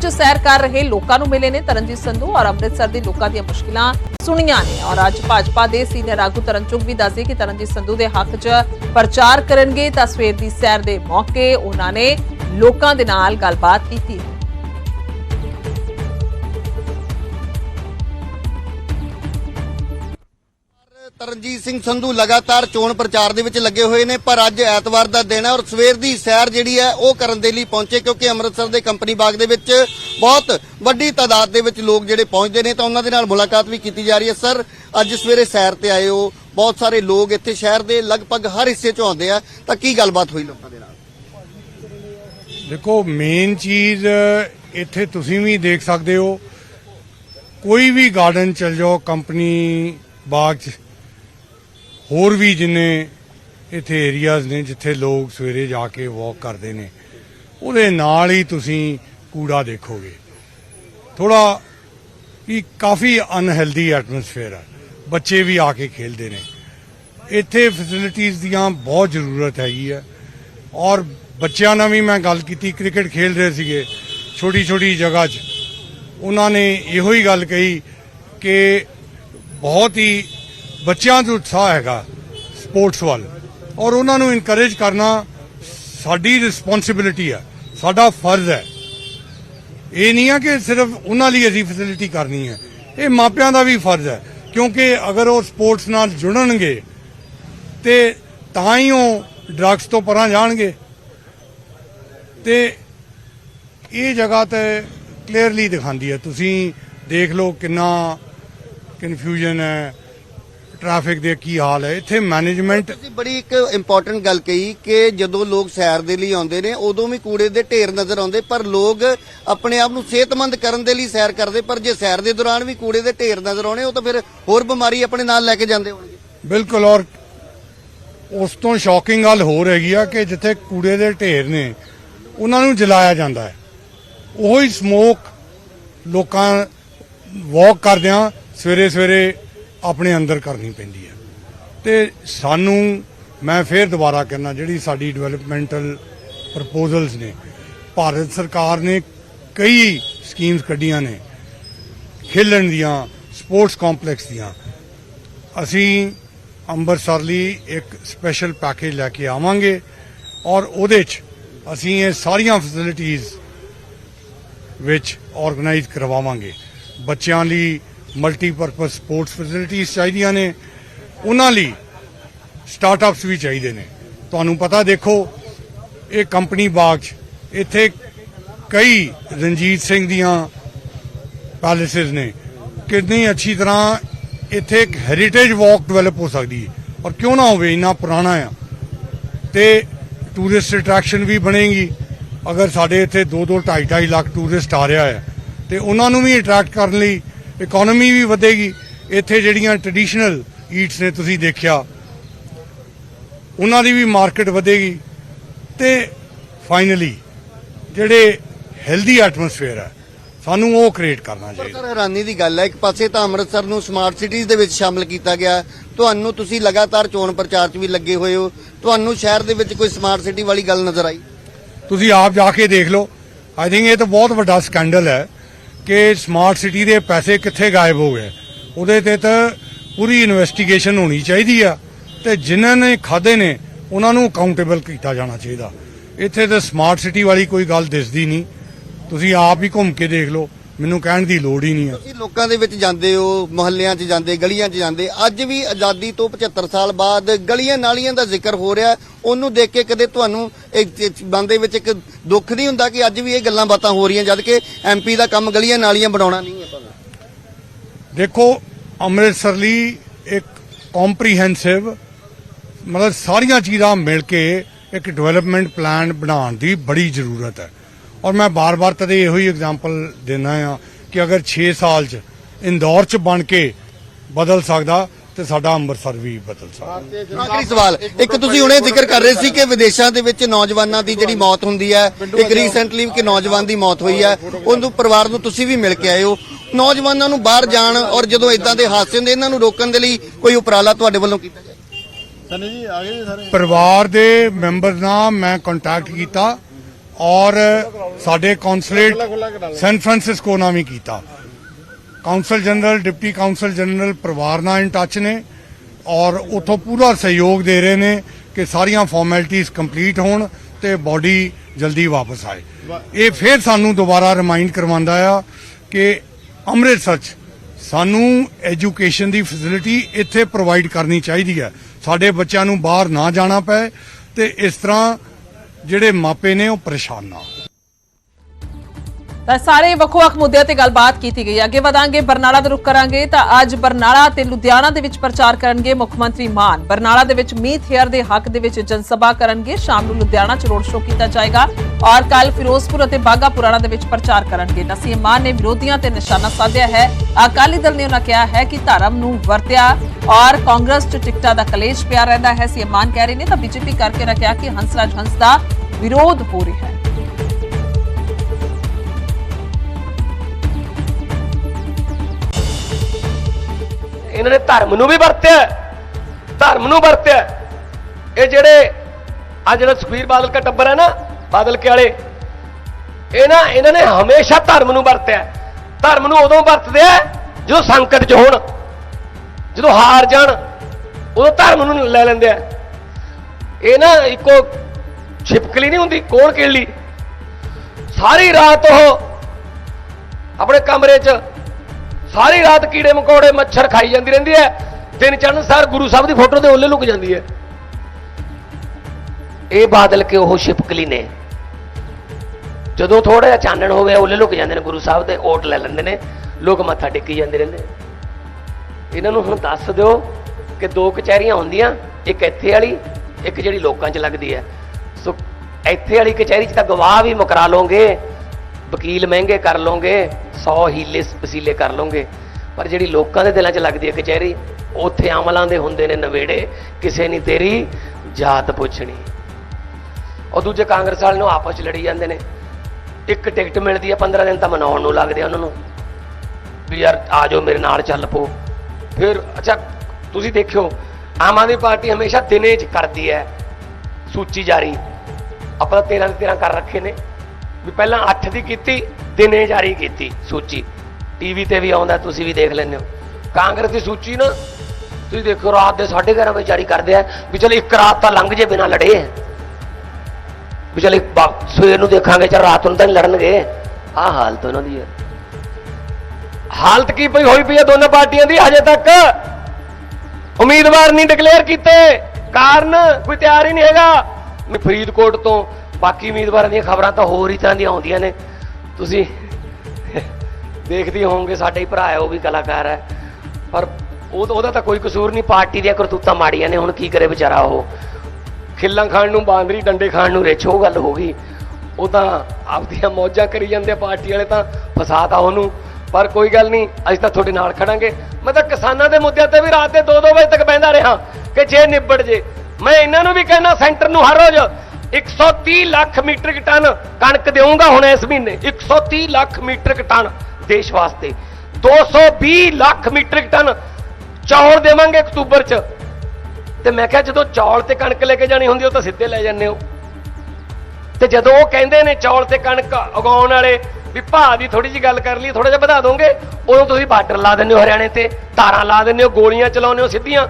'ਚ ਸੈਰ ਕਰ ਰਹੇ ਲੋਕਾਂ ਨੂੰ ਮਿਲੇ ਨੇ ਤਰਨਜੀਤ ਸੰਧੂ ਔਰ ਅੰਮ੍ਰਿਤਸਰ ਦੇ ਲੋਕਾਂ ਦੀਆਂ ਮੁਸ਼ਕਿਲਾਂ ਸੁਣੀਆਂ ਨੇ। ਔਰ ਅੱਜ ਭਾਜਪਾ ਦੇ ਸੀਨੀਅਰ ਆਗੂ ਤਰਨਚੁਗ ਵੀ ਦੱਸਦੇ ਕਿ ਤਰਨਜੀਤ ਸੰਧੂ ਦੇ ਹੱਕ 'ਚ ਪ੍ਰਚਾਰ ਕਰਨਗੇ ਤਾਂ ਸਵੇਰ ਦੀ ਸੈਰ ਦੇ ਮੌਕੇ ਉਹਨਾਂ ਨੇ ਲੋਕਾਂ ਦੇ ਨਾਲ ਗੱਲਬਾਤ ਕੀਤੀ। ਤਰਨਜੀਤ ਸਿੰਘ ਸੰਧੂ ਲਗਾਤਾਰ ਚੋਣ ਪ੍ਰਚਾਰ ਦੇ ਵਿੱਚ ਲੱਗੇ ਹੋਏ ਨੇ, ਪਰ ਅੱਜ ਐਤਵਾਰ ਦਾ ਦਿਨ ਹੈ ਔਰ ਸਵੇਰ ਦੀ ਸੈਰ ਜਿਹੜੀ ਹੈ ਉਹ ਕਰਨ ਦੇ ਲਈ ਪਹੁੰਚੇ ਕਿਉਂਕਿ ਅੰਮ੍ਰਿਤਸਰ ਦੇ ਕੰਪਨੀ ਬਾਗ ਦੇ ਵਿੱਚ ਬਹੁਤ ਵੱਡੀ ਤਾਦਾਦ ਦੇ ਵਿੱਚ ਲੋਕ ਜਿਹੜੇ ਪਹੁੰਚਦੇ ਨੇ ਤਾਂ ਉਹਨਾਂ ਦੇ ਨਾਲ ਮੁਲਾਕਾਤ ਵੀ ਕੀਤੀ ਜਾ ਰਹੀ ਹੈ। ਸਰ, ਅੱਜ ਸਵੇਰੇ ਸੈਰ ਤੇ ਆਏ ਹੋ, ਬਹੁਤ ਸਾਰੇ ਲੋਕ ਇੱਥੇ ਸ਼ਹਿਰ ਦੇ ਲਗਭਗ ਹਰ ਹਿੱਸੇ ਚੋਂ ਆਉਂਦੇ ਆ, ਤਾਂ ਕੀ ਗੱਲਬਾਤ ਹੋਈ ਲੋਕਾਂ ਦੇ ਨਾਲ? ਦੇਖੋ ਮੇਨ ਚੀਜ਼ ਇੱਥੇ ਤੁਸੀਂ ਵੀ ਦੇਖ ਸਕਦੇ ਹੋ, ਕੋਈ ਵੀ ਗਾਰਡਨ ਚਲ ਜਾਓ, ਕੰਪਨੀ ਬਾਗ ਚ ਹੋਰ ਵੀ ਜਿੰਨੇ ਇੱਥੇ ਏਰੀਆਜ਼ ਨੇ ਜਿੱਥੇ ਲੋਕ ਸਵੇਰੇ ਜਾ ਕੇ ਵਾਕ ਕਰਦੇ ਨੇ, ਉਹਦੇ ਨਾਲ ਹੀ ਤੁਸੀਂ ਕੂੜਾ ਦੇਖੋਗੇ। ਥੋੜਾ ਵੀ ਕਾਫੀ ਅਨਹੈਲਦੀ ਐਟਮੋਸਫੇਅਰ ਹੈ ਬੱਚੇ ਵੀ ਆ ਕੇ ਖੇਲਦੇ ਨੇ। ਇੱਥੇ ਫੈਸਿਲਿਟੀਆਂ ਦੀਆਂ ਬਹੁਤ ਜ਼ਰੂਰਤ ਹੈਗੀ ਹੈ ਔਰ ਬੱਚਿਆਂ ਨਾਲ ਵੀ ਮੈਂ ਗੱਲ ਕੀਤੀ, ਕ੍ਰਿਕਟ ਖੇਲ ਰਹੇ ਸੀਗੇ ਛੋਟੀ ਛੋਟੀ ਜਗ੍ਹਾ 'ਚ। ਉਹਨਾਂ ਨੇ ਇਹੋ ਹੀ ਗੱਲ ਕਹੀ ਕਿ ਬਹੁਤ ਹੀ ਬੱਚਿਆਂ 'ਚ ਉਤਸ਼ਾਹ ਹੈਗਾ ਸਪੋਰਟਸ ਵੱਲ। ਔਰ ਉਹਨਾਂ ਨੂੰ ਇਨਕਰੇਜ ਕਰਨਾ ਸਾਡੀ ਰਿਸਪੌਂਸਿਬਿਲਿਟੀ ਹੈ, ਸਾਡਾ ਫਰਜ਼ ਹੈ। ਇਹ ਨਹੀਂ ਆ ਕਿ ਸਿਰਫ ਉਹਨਾਂ ਲਈ ਅਸੀਂ ਫੈਸਿਲਿਟੀ ਕਰਨੀ ਹੈ, ਇਹ ਮਾਪਿਆਂ ਦਾ ਵੀ ਫਰਜ਼ ਹੈ। ਕਿਉਂਕਿ ਅਗਰ ਉਹ ਸਪੋਰਟਸ ਨਾਲ ਜੁੜਨਗੇ, ਤੇ ਤਾਂ ਹੀ ਉਹ ਡਰੱਗਸ ਤੋਂ ਪਰਾਂ ਜਾਣਗੇ। ਤੇ ਇਹ ਜਗ੍ਹਾ ਤੇ ਕਲੀਅਰਲੀ ਦਿਖਾਉਂਦੀ ਹੈ। ਤੁਸੀਂ ਦੇਖ ਲਓ ਕਿੰਨਾ ਕਨਫਿਊਜ਼ਨ ਹੈ। ਟ੍ਰੈਫਿਕ ਦੇ ਕੀ ਹਾਲ ਹੈ? ਇੱਥੇ ਮੈਨੇਜਮੈਂਟ ਤੁਸੀਂ ਬੜੀ ਇੱਕ ਇੰਪੋਰਟੈਂਟ ਗੱਲ ਕਹੀ ਕਿ ਜਦੋਂ ਲੋਕ ਸੈਰ ਦੇ ਲਈ ਆਉਂਦੇ ਨੇ ਉਦੋਂ ਵੀ ਕੂੜੇ ਦੇ ਢੇਰ ਨਜ਼ਰ ਆਉਂਦੇ ਪਰ ਲੋਕ ਆਪਣੇ ਆਪ ਨੂੰ ਸਿਹਤਮੰਦ ਕਰਨ ਦੇ ਲਈ ਸੈਰ ਕਰਦੇ ਪਰ ਜੇ ਸੈਰ ਦੇ ਦੌਰਾਨ ਵੀ ਕੂੜੇ ਦੇ ਢੇਰ ਨਜ਼ਰ ਆਉਣੇ ਉਹ ਤਾਂ ਫਿਰ ਹੋਰ ਬਿਮਾਰੀ ਆਪਣੇ ਨਾਲ ਲੈ ਕੇ ਜਾਂਦੇ ਹੋਣਗੇ। ਬਿਲਕੁਲ ਔਰ ਉਸ ਤੋਂ ਸ਼ੌਕਿੰਗ ਗੱਲ ਹੋਰ ਹੈਗੀ ਆ ਕਿ ਜਿੱਥੇ ਕੂੜੇ ਦੇ ਢੇਰ ਨੇ ਉਹਨਾਂ ਨੂੰ ਜਲਾਇਆ ਜਾਂਦਾ ਹੈ। ਉਹੀ ਸਮੋਕ ਲੋਕਾਂ ਵਾਕ ਕਰਦਿਆਂ ਸਵੇਰੇ ਸਵੇਰੇ ਆਪਣੇ ਅੰਦਰ ਕਰਨੀ ਪੈਂਦੀ ਹੈ। ਤੇ ਸਾਨੂੰ, ਮੈਂ ਫੇਰ ਦੁਬਾਰਾ ਕਹਿਣਾ ਜਿਹੜੀ ਸਾਡੀ ਡਿਵੈਲਪਮੈਂਟਲ ਪ੍ਰਪੋਜ਼ਲਸ ਨੇ, ਭਾਰਤ ਸਰਕਾਰ ਨੇ ਕਈ ਸਕੀਮਸ ਕੱਢੀਆਂ ਨੇ, ਖੇਲਣ ਦੀਆਂ ਸਪੋਰਟਸ ਕੰਪਲੈਕਸ ਦੀਆਂ। ਅਸੀਂ ਅੰਮ੍ਰਿਤਸਰ ਲਈ ਇੱਕ ਸਪੈਸ਼ਲ ਪੈਕੇਜ ਲੈ ਕੇ ਆਵਾਂਗੇ ਔਰ ਉਹਦੇ 'ਚ ਅਸੀਂ ਇਹ ਸਾਰੀਆਂ ਫੈਸਿਲਿਟੀਆਂ ਵਿੱਚ ਆਰਗੇਨਾਈਜ਼ ਕਰਵਾਵਾਂਗੇ। ਬੱਚਿਆਂ ਲਈ ਮਲਟੀਪਰਪਸ ਸਪੋਰਟਸ ਫੈਸਿਲਿਟੀਆਂ ਚਾਹੀਦੀਆਂ ਨੇ। ਉਹਨਾਂ ਲਈ ਸਟਾਰਟਅਪਸ ਵੀ ਚਾਹੀਦੇ ਨੇ। ਤੁਹਾਨੂੰ ਪਤਾ ਦੇਖੋ, ਇਹ ਕੰਪਨੀ ਬਾਗ 'ਚ ਇੱਥੇ ਕਈ ਰਣਜੀਤ ਸਿੰਘ ਦੀਆਂ ਪੈਲੇਸਿਸ ਨੇ। ਕਿੰਨੀ ਅੱਛੀ ਤਰ੍ਹਾਂ ਇੱਥੇ ਇੱਕ ਹੈਰੀਟੇਜ ਵਾਕ ਡਿਵੈਲਪ ਹੋ ਸਕਦੀ ਹੈ। ਔਰ ਕਿਉਂ ਨਾ ਹੋਵੇ, ਇੰਨਾ ਪੁਰਾਣਾ ਆ। ਤੇ ਟੂਰਿਸਟ ਅਟਰੈਕਸ਼ਨ ਵੀ ਬਣੇਗੀ। ਅਗਰ ਸਾਡੇ ਇੱਥੇ 2-2 2.5 ਲੱਖ ਟੂਰਿਸਟ ਆ ਰਿਹਾ ਹੈ, ਤੇ ਉਹਨਾਂ ਨੂੰ ਵੀ ਅਟਰੈਕਟ ਕਰਨ ਲਈ ਇਕਨੋਮੀ ਵੀ ਵਧੇਗੀ। ਇੱਥੇ ਜਿਹੜੀਆਂ ਟ੍ਰੈਡੀਸ਼ਨਲ ਈਟਸ ਨੇ ਤੁਸੀਂ ਦੇਖਿਆ ਉਹਨਾਂ ਦੀ ਵੀ ਮਾਰਕੀਟ ਵਧੇਗੀ। ਤੇ ਫਾਈਨਲੀ ਜਿਹੜੇ ਹੈਲਦੀ ਐਟਮੋਸਫੇਅਰ ਹੈ ਸਾਨੂੰ ਉਹ ਕ੍ਰੀਏਟ ਕਰਨਾ ਚਾਹੀਦਾ। ਸਰ ਹੈਰਾਨੀ ਦੀ ਗੱਲ ਹੈ ਇੱਕ ਪਾਸੇ ਤਾਂ ਅੰਮ੍ਰਿਤਸਰ ਨੂੰ ਸਮਾਰਟ ਸਿਟੀਜ਼ ਦੇ ਵਿੱਚ ਸ਼ਾਮਲ ਕੀਤਾ ਗਿਆ। ਤੁਹਾਨੂੰ ਤੁਸੀਂ ਲਗਾਤਾਰ ਚੋਣ ਪ੍ਰਚਾਰ 'ਚ ਵੀ ਲੱਗੇ ਹੋਏ ਹੋ। ਤੁਹਾਨੂੰ ਸ਼ਹਿਰ ਦੇ ਵਿੱਚ ਕੋਈ ਸਮਾਰਟ ਸਿਟੀ ਵਾਲੀ ਗੱਲ ਨਜ਼ਰ ਆਈ? ਤੁਸੀਂ ਆਪ ਜਾ ਕੇ ਦੇਖ ਲਓ। ਆਈ ਥਿੰਕ ਇਹ ਤਾਂ ਬਹੁਤ ਵੱਡਾ ਸਕੈਂਡਲ ਹੈ। ਕਿ ਸਮਾਰਟ ਸਿਟੀ ਦੇ ਪੈਸੇ ਕਿੱਥੇ ਗਾਇਬ ਹੋ ਗਏ? ਉਹਦੇ ਤੇ ਤਾਂ ਪੂਰੀ ਇਨਵੈਸਟੀਗੇਸ਼ਨ ਹੋਣੀ ਚਾਹੀਦੀ ਆ ਤੇ ਜਿਨ੍ਹਾਂ ਨੇ ਖਾਦੇ ਨੇ, ਉਹਨਾਂ ਨੂੰ ਅਕਾਊਂਟੇਬਲ ਕੀਤਾ ਜਾਣਾ ਚਾਹੀਦਾ। ਇੱਥੇ ਤਾਂ ਸਮਾਰਟ ਸਿਟੀ ਵਾਲੀ ਕੋਈ ਗੱਲ ਦਿਸਦੀ ਨਹੀਂ। ਤੁਸੀਂ ਆਪ ਹੀ ਘੁੰਮ ਕੇ ਦੇਖ ਲਓ। ਮੈਨੂੰ ਕਹਿਣ ਦੀ ਲੋੜ ਹੀ ਨਹੀਂ ਹੈ। ਤੁਸੀਂ ਲੋਕਾਂ ਦੇ ਵਿੱਚ ਜਾਂਦੇ ਹੋ ਮੁਹੱਲਿਆਂ 'ਚ ਜਾਂਦੇ ਗਲੀਆਂ 'ਚ ਜਾਂਦੇ ਅੱਜ ਵੀ ਆਜ਼ਾਦੀ ਤੋਂ 75 ਸਾਲ ਬਾਅਦ ਗਲੀਆਂ ਨਾਲੀਆਂ ਦਾ ਜ਼ਿਕਰ ਹੋ ਰਿਹਾ ਉਹਨੂੰ ਦੇਖ ਕੇ ਕਦੇ ਤੁਹਾਨੂੰ ਮਨ ਦੇ ਵਿੱਚ ਇੱਕ ਦੁੱਖ ਨਹੀਂ ਹੁੰਦਾ ਕਿ ਅੱਜ ਵੀ ਇਹ ਗੱਲਾਂ ਬਾਤਾਂ ਹੋ ਰਹੀਆਂ ਜਦ ਕਿ ਐਮਪੀ ਦਾ ਕੰਮ ਗਲੀਆਂ ਨਾਲੀਆਂ ਬਣਾਉਣਾ ਨਹੀਂ ਹੈ ਤੁਹਾਨੂੰ ਦੇਖੋ ਅੰਮ੍ਰਿਤਸਰ ਲਈ ਇੱਕ ਕੰਪਰੀਹੈਂਸਿਵ ਮਤਲਬ ਸਾਰੀਆਂ ਚੀਜ਼ਾਂ ਮਿਲ ਕੇ ਇੱਕ ਡਿਵੈਲਪਮੈਂਟ ਪਲਾਨ ਬਣਾਉਣ ਦੀ ਬੜੀ ਜ਼ਰੂਰਤ ਹੈ। ਔਰ ਮੈਂ ਬਾਰ-ਬਾਰ ਕਦੇ ਇਹੋ ਹੀ ਐਗਜ਼ਾਮਪਲ ਦਿੰਦਾ ਆ ਕਿ ਅਗਰ 6 ਸਾਲ ਚ ਇੰਦੌਰ ਚ ਬਣ ਕੇ ਬਦਲ ਸਕਦਾ ਤੇ ਸਾਡਾ ਅੰਮ੍ਰਿਤਸਰ ਵੀ ਬਦਲ ਸਕਦਾ। ਆਖਰੀ ਸਵਾਲ ਇੱਕ ਤੁਸੀਂ ਹੁਣੇ ਜ਼ਿਕਰ ਕਰ ਰਹੇ ਸੀ ਕਿ ਵਿਦੇਸ਼ਾਂ ਦੇ ਵਿੱਚ ਨੌਜਵਾਨਾਂ ਦੀ ਜਿਹੜੀ ਮੌਤ ਹੁੰਦੀ ਹੈ ਇੱਕ ਰੀਸੈਂਟਲੀ ਕਿ ਨੌਜਵਾਨ ਦੀ ਮੌਤ ਹੋਈ ਹੈ ਉਹਨੂੰ ਪਰਿਵਾਰ ਨੂੰ ਤੁਸੀਂ ਵੀ ਮਿਲ ਕੇ ਆਏ ਹੋ। ਨੌਜਵਾਨਾਂ ਨੂੰ ਬਾਹਰ ਜਾਣ ਔਰ ਜਦੋਂ ਇਦਾਂ ਦੇ ਹਾਦਸੇ ਹੁੰਦੇ ਇਹਨਾਂ ਨੂੰ ਰੋਕਣ ਦੇ ਲਈ ਕੋਈ ਉਪਰਾਲਾ ਤੁਹਾਡੇ ਵੱਲੋਂ ਕੀਤਾ ਜਾਏ? ਪਰਿਵਾਰ ਦੇ ਮੈਂਬਰ ਨਾਲ ਮੈਂ ਕੰਟੈਕਟ ਕੀਤਾ। ਔਰ ਸਾਡੇ ਕੌਂਸਲੇਟ ਸੈਨ ਫਰਾਂਸਿਸਕੋ ਨਾਲ ਵੀ ਕੀਤਾ। Consul general, deputy consul general ਪਰਿਵਾਰ ਨਾਲ ਇਨ ਟੱਚ ਨੇ ਔਰ ਉਥੋਂ ਪੂਰਾ ਸਹਿਯੋਗ ਦੇ ਰਹੇ ਨੇ ਕਿ ਸਾਰੀਆਂ ਫਾਰਮੈਲਿਟੀਆਂ ਕੰਪਲੀਟ ਹੋਣ ਤੇ ਬਾਡੀ ਜਲਦੀ ਵਾਪਸ ਆਏ। ਇਹ ਫਿਰ ਸਾਨੂੰ ਦੁਬਾਰਾ ਰਿਮਾਈਂਡ ਕਰਵਾਉਂਦਾ ਆ ਕਿ ਅੰਮ੍ਰਿਤਸਰ 'ਚ ਸਾਨੂੰ ਐਜੂਕੇਸ਼ਨ ਦੀ ਫੈਸਿਲਿਟੀ ਇੱਥੇ ਪ੍ਰੋਵਾਈਡ ਕਰਨੀ ਚਾਹੀਦੀ ਹੈ। ਸਾਡੇ ਬੱਚਿਆਂ ਨੂੰ ਬਾਹਰ ਨਾ ਜਾਣਾ ਪਏ ਤੇ ਇਸ ਤਰ੍ਹਾਂ ਜਿਹੜੇ ਮਾਪੇ ਨੇ ਉਹ ਪਰੇਸ਼ਾਨ ਨਾ ਸਾਰੇ ਵੱਖ-ਵੱਖ ਮੁੱਦਿਆਂ ਤੇ ਗੱਲਬਾਤ ਕੀਤੀ ਗਈ ਅੱਗੇ ਵਧਾਂਗੇ, ਬਰਨਾਲਾ ਦਾ ਰੁਖ ਕਰਾਂਗੇ ਤਾਂ ਅੱਜ ਬਰਨਾਲਾ ਤੇ ਲੁਧਿਆਣਾ ਦੇ ਵਿੱਚ ਪ੍ਰਚਾਰ ਕਰਨਗੇ ਮੁੱਖ ਮੰਤਰੀ ਮਾਨ। ਬਰਨਾਲਾ ਦੇ ਵਿੱਚ ਮੀਤ ਹੇਅਰ ਦੇ ਹੱਕ ਦੇ ਵਿੱਚ ਜਨਸਭਾ ਕਰਨਗੇ। ਸ਼ਾਮ ਨੂੰ ਲੁਧਿਆਣਾ ਚ ਰੋਡ ਸ਼ੋਅ ਕੀਤਾ ਜਾਏਗਾ ਔਰ ਕੱਲ ਫਿਰੋਜ਼ਪੁਰ ਅਤੇ ਬਾਗਾ ਪੁਰਾਣਾ ਦੇ ਵਿੱਚ ਪ੍ਰਚਾਰ ਕਰਨਗੇ। ਨਸੀਮ ਮਾਨ ਨੇ ਵਿਰੋਧੀਆਂ ਤੇ ਨਿਸ਼ਾਨਾ ਸਾਧਿਆ ਹੈ। ਅਕਾਲੀ ਦਲ ਨੇ ਉਹਨਾਂ ਕਿਹਾ ਹੈ ਕਿ ਧਰਮ ਨੂੰ ਵਰਤਿਆ ਔਰ ਕਾਂਗਰਸ ਚ ਟਿਕਟਾਂ ਦਾ ਕਲੇਸ਼ ਪਿਆ ਰਹਿੰਦਾ ਹੈ। ਸੀਐਮ ਮਾਨ ਕਹਿ ਰਹੇ ਨੇ ਤਾਂ ਬੀਜੇਪੀ ਕਰਕੇ ਰੱਖਿਆ ਕਿ ਹੰਸਰਾਜ ਹੰਸ ਦਾ ਵਿਰੋਧ ਹੋ ਰਿਹਾ ਹੈ। ਇਹਨਾਂ ਨੇ ਧਰਮ ਨੂੰ ਵੀ ਵਰਤਿਆ ਧਰਮ ਨੂੰ ਵਰਤਿਆ ਇਹ ਜਿਹੜੇ ਆ ਜਿਹੜਾ ਸੁਖਬੀਰ ਬਾਦਲ ਦਾ ਟੱਬਰ ਹੈ ਨਾ, ਬਾਦਲ ਕੇ ਵਾਲੇ, ਇਹ ਨਾ ਇਹਨਾਂ ਨੇ ਹਮੇਸ਼ਾ ਧਰਮ ਨੂੰ ਵਰਤਿਆ ਧਰਮ ਨੂੰ ਉਦੋਂ ਵਰਤਦੇ ਆ ਜਦੋਂ ਸੰਕਟ 'ਚ ਹੋਣ, ਜਦੋਂ ਹਾਰ ਜਾਣ, ਉਦੋਂ ਧਰਮ ਨੂੰ ਲੈ ਲੈਂਦੇ ਆ। ਇਹ ਨਾ ਇੱਕੋ ਛਿਪਕਲੀ ਨਹੀਂ ਹੁੰਦੀ, ਕੋਣ ਕਿਲੀ ਸਾਰੀ ਰਾਤ ਉਹ ਆਪਣੇ ਕਮਰੇ 'ਚ ਸਾਰੀ ਰਾਤ ਕੀੜੇ ਮਕੌੜੇ ਮੱਛਰ ਖਾਈ ਜਾਂਦੀ ਰਹਿੰਦੀ ਹੈ। ਦਿਨ ਚੜ੍ਹਨ ਸਾਰ ਗੁਰੂ ਸਾਹਿਬ ਦੀ ਫੋਟੋ ਦੇ ਓਲੇ ਲੁਕ ਜਾਂਦੀ ਹੈ। ਇਹ ਬਾਦਲ ਕੇ ਉਹ ਸ਼ਿਪਕਲੀ ਨੇ? ਜਦੋਂ ਥੋੜਾ ਜਿਹਾ ਚਾਨਣ ਹੋਵੇ, ਓਲੇ ਲੁਕ ਜਾਂਦੇ ਨੇ ਗੁਰੂ ਸਾਹਿਬ ਦੇ ਓਟ ਲੈ ਲੈਂਦੇ ਨੇ। ਲੋਕ ਮੱਥਾ ਟੇਕੀ ਜਾਂਦੇ ਰਹਿੰਦੇ ਇਹਨਾਂ ਨੂੰ ਹੁਣ ਦੱਸ ਦਿਓ ਕਿ ਦੋ ਕਚਹਿਰੀਆਂ ਹੁੰਦੀਆਂ, ਇੱਕ ਇੱਥੇ ਵਾਲੀ, ਇੱਕ ਜਿਹੜੀ ਲੋਕਾਂ 'ਚ ਲੱਗਦੀ ਹੈ। ਸੋ ਇੱਥੇ ਵਾਲੀ ਕਚਹਿਰੀ 'ਚ ਤਾਂ ਗਵਾਹ ਵੀ ਮੁਕਰਾ ਲਓਗੇ। ਵਕੀਲ ਮਹਿੰਗੇ ਕਰ ਲਓਗੇ 100 ਹੀਲੇ ਵਸੀਲੇ ਕਰ ਲਓਗੇ। ਪਰ ਜਿਹੜੀ ਲੋਕਾਂ ਦੇ ਦਿਲਾਂ 'ਚ ਲੱਗਦੀ ਹੈ ਕਚਹਿਰੀ, ਉੱਥੇ ਅਮਲਾਂ ਦੇ ਹੁੰਦੇ ਨੇ ਨਵੇੜੇ, ਕਿਸੇ ਨਹੀਂ ਤੇਰੀ ਜਾਤ ਪੁੱਛਣੀ। ਉਹ ਦੂਜੇ ਕਾਂਗਰਸ ਵਾਲੇ ਨੂੰ ਆਪਸ 'ਚ ਲੜੀ ਜਾਂਦੇ ਨੇ। ਇੱਕ ਟਿਕਟ ਮਿਲਦੀ ਹੈ 15 ਦਿਨ ਤਾਂ ਮਨਾਉਣ ਨੂੰ ਲੱਗਦੇ ਆ ਉਹਨਾਂ ਨੂੰ। ਵੀ ਯਾਰ, ਆ ਜਾਓ, ਮੇਰੇ ਨਾਲ ਚੱਲ ਪੋ ਫਿਰ, ਅੱਛਾ, ਤੁਸੀਂ ਦੇਖਿਓ, ਆਮ ਆਦਮੀ ਪਾਰਟੀ ਹਮੇਸ਼ਾ ਦਿਨੇ 'ਚ ਕਰਦੀ ਹੈ ਸੂਚੀ ਜਾਰੀ। ਆਪਾਂ ਤਾਂ 13 ਦੇ 13 ਕਰ ਰੱਖੇ ਨੇ। ਵੀ ਪਹਿਲਾਂ 8 ਦੀ ਕੀਤੀ, ਦਿਨੇ ਜਾਰੀ ਕੀਤੀ ਸੂਚੀ। ਟੀਵੀ ਤੇ ਵੀ ਆਉਂਦਾ, ਤੁਸੀਂ ਵੀ ਦੇਖ ਲੈਂਦੇ ਹੋ। ਕਾਂਗਰਸ ਦੀ ਸੂਚੀ ਨਾ, ਤੁਸੀਂ ਦੇਖੋ, ਰਾਤ ਦੇ 11:30 ਵਜੇ ਜਾਰੀ ਕਰਦੇ ਆ ਵੀ ਚਲ ਇੱਕ ਰਾਤ ਤਾਂ ਲੰਘ ਜੇ ਬਿਨਾ ਲੜੇ ਵੀ ਚਲ ਇੱਕ ਸਵੇਰ ਨੂੰ ਦੇਖਾਂਗੇ, ਚਲ ਰਾਤ ਨੂੰ ਤਾਂ ਨਹੀਂ ਲੜਨਗੇ। ਆਹ ਹਾਲਤ ਉਹਨਾਂ ਦੀ ਹੈ ਹਾਲਤ ਕੀ ਪਈ ਹੋਈ ਪਈ ਹੈ ਦੋਨਾਂ ਪਾਰਟੀਆਂ ਦੀ ਹਜੇ ਤੱਕ? ਉਮੀਦਵਾਰ ਨਹੀਂ ਡਿਕਲੇਅਰ ਕੀਤੇ। ਕਾਰਨ ਕੋਈ ਤਿਆਰ ਹੀ ਨਹੀਂ ਹੈਗਾ। ਮੈਂ ਫਰੀਦਕੋਟ ਤੋਂ ਬਾਕੀ ਉਮੀਦਵਾਰਾਂ ਦੀਆਂ ਖਬਰਾਂ ਤਾਂ ਹੋਰ ਹੀ ਤਰ੍ਹਾਂ ਦੀਆਂ ਆਉਂਦੀਆਂ ਨੇ। ਤੁਸੀਂ ਦੇਖਦੇ ਹੋਵੋਗੇ, ਸਾਡੇ ਹੀ ਭਰਾ ਹੈ, ਉਹ ਵੀ ਕਲਾਕਾਰ ਹੈ। ਪਰ ਉਹ ਉਹਦਾ ਤਾਂ ਕੋਈ ਕਸੂਰ ਨਹੀਂ, ਪਾਰਟੀ ਦੀਆਂ ਕਰਤੂਤਾਂ ਮਾੜੀਆਂ ਨੇ, ਹੁਣ ਕੀ ਕਰੇ ਵਿਚਾਰਾ ਉਹ। ਖਿੱਲਾਂ ਖਾਣ ਨੂੰ, ਬਾਂਦਰੀ ਡੰਡੇ ਖਾਣ ਨੂੰ ਰਿਛ, ਉਹ ਗੱਲ ਹੋ ਗਈ। ਉਹ ਤਾਂ ਆਪਦੀਆਂ ਮੌਜਾਂ ਕਰੀ ਜਾਂਦੇ ਪਾਰਟੀ ਵਾਲੇ ਤਾਂ ਫਸਾਤਾ ਉਹਨੂੰ। ਪਰ ਕੋਈ ਗੱਲ ਨਹੀਂ, ਅਸੀਂ ਤਾਂ ਤੁਹਾਡੇ ਨਾਲ ਖੜਾਂਗੇ। ਮੈਂ ਤਾਂ ਕਿਸਾਨਾਂ ਦੇ ਮੁੱਦਿਆਂ ਤੇ ਵੀ ਰਾਤ ਦੇ 2-2 ਵਜੇ ਤੱਕ ਬਹਿੰਦਾ ਰਿਹਾ ਕਿ ਜੇ ਨਿਬੜ ਜੇ। ਮੈਂ ਇਹਨਾਂ ਨੂੰ ਵੀ ਕਹਿਣਾ ਸੈਂਟਰ ਨੂੰ ਹਰ ਰੋਜ਼ 130 ਲੱਖ ਮੀਟ੍ਰਿਕ ਟਨ ਕਣਕ ਦੇਵਾਂਗਾ ਹੁਣ ਇਸ ਮਹੀਨੇ। 130 ਲੱਖ ਮੀਟ੍ਰਿਕ ਟਨ ਦੇਸ਼ ਵਾਸਤੇ। 220 ਲੱਖ ਮੀਟ੍ਰਿਕ ਟਨ ਚੌਲ ਦੇਵਾਂਗੇ ਅਕਤੂਬਰ 'ਚ। ਤੇ ਮੈਂ ਕਿਹਾ ਜਦੋਂ ਚੌਲ ਤੇ ਕਣਕ ਲੈ ਕੇ ਜਾਣੀ ਹੁੰਦੀ, ਉਹ ਤਾਂ ਸਿੱਧੇ ਲੈ ਜਾਂਦੇ ਹੋ। ਤੇ ਜਦੋਂ ਉਹ ਕਹਿੰਦੇ ਨੇ ਚੌਲ ਤੇ ਕਣਕ ਉਗਾਉਣ ਵਾਲੇ, ਵੀ ਭਾਅ ਦੀ ਥੋੜੀ ਜੀ ਗੱਲ ਕਰ ਲਈ ਥੋੜਾ ਜਿਹਾ ਵਧਾ ਦੋਗੇ, ਉਦੋਂ ਤੁਸੀਂ ਬਾਰਡਰ ਲਾ ਦਿੰਦੇ ਹੋ ਹਰਿਆਣੇ ਤੇ, ਤਾਰਾਂ ਲਾ ਦਿੰਦੇ ਹੋ, ਗੋਲੀਆਂ ਚਲਾਉਂਦੇ ਹੋ ਸਿੱਧੀਆਂ।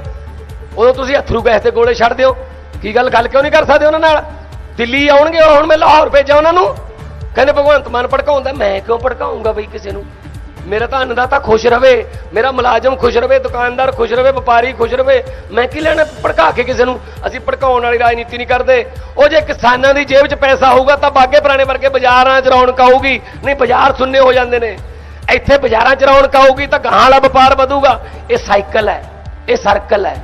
ਉਦੋਂ ਤੁਸੀਂ ਅਥਰੂ ਗੈਸ ਤੇ ਗੋਲੇ ਛੱਡ ਦਿਓ। ਕੀ ਗੱਲ ਗੱਲ ਕਿਉਂ ਨਹੀਂ ਕਰ ਸਕਦੇ ਉਹਨਾਂ ਨਾਲ? ਦਿੱਲੀ ਆਉਣਗੇ ਹੁਣ ਮੈਂ ਲਾਹੌਰ ਭੇਜਾਂ ਉਹਨਾਂ ਨੂੰ। ਕਹਿੰਦੇ ਭਗਵੰਤ ਮਾਨ ਭੜਕਾਉਂਦਾ, ਮੈਂ ਕਿਉਂ ਭੜਕਾਉਂਗਾ ਬਈ ਕਿਸੇ ਨੂੰ? ਮੇਰਾ ਤਾਂ ਅੰਨਦਾਤਾ ਖੁਸ਼ ਰਵੇ, ਮੇਰਾ ਮੁਲਾਜ਼ਮ ਖੁਸ਼ ਰਵੇ, ਦੁਕਾਨਦਾਰ ਖੁਸ਼ ਰਵੇ, ਵਪਾਰੀ ਖੁਸ਼ ਰਵੇ, ਮੈਂ ਕੀ ਲੈਣਾ ਭੜਕਾ ਕੇ ਕਿਸੇ ਨੂੰ? ਅਸੀਂ ਭੜਕਾਉਣ ਵਾਲੀ ਰਾਜਨੀਤੀ ਨਹੀਂ ਕਰਦੇ। ਉਹ ਜੇ ਕਿਸਾਨਾਂ ਦੀ ਜੇਬ 'ਚ ਪੈਸਾ ਹੋਊਗਾ ਤਾਂ ਬਾਗੇ ਪੁਰਾਣੇ ਵਰਗੇ ਬਾਜ਼ਾਰਾਂ 'ਚ ਰੌਣਕ ਆਊਗੀ। ਨਹੀਂ, ਬਾਜ਼ਾਰ ਸੁੰਨੇ ਹੋ ਜਾਂਦੇ ਨੇ। ਇੱਥੇ ਬਾਜ਼ਾਰਾਂ 'ਚ ਰੌਣਕ ਆਊਗੀ ਤਾਂ ਗਾਂ ਵਾਲਾ ਵਪਾਰ ਵਧੂਗਾ। ਇਹ ਸਾਈਕਲ ਹੈ, ਇਹ ਸਰਕਲ ਹੈ।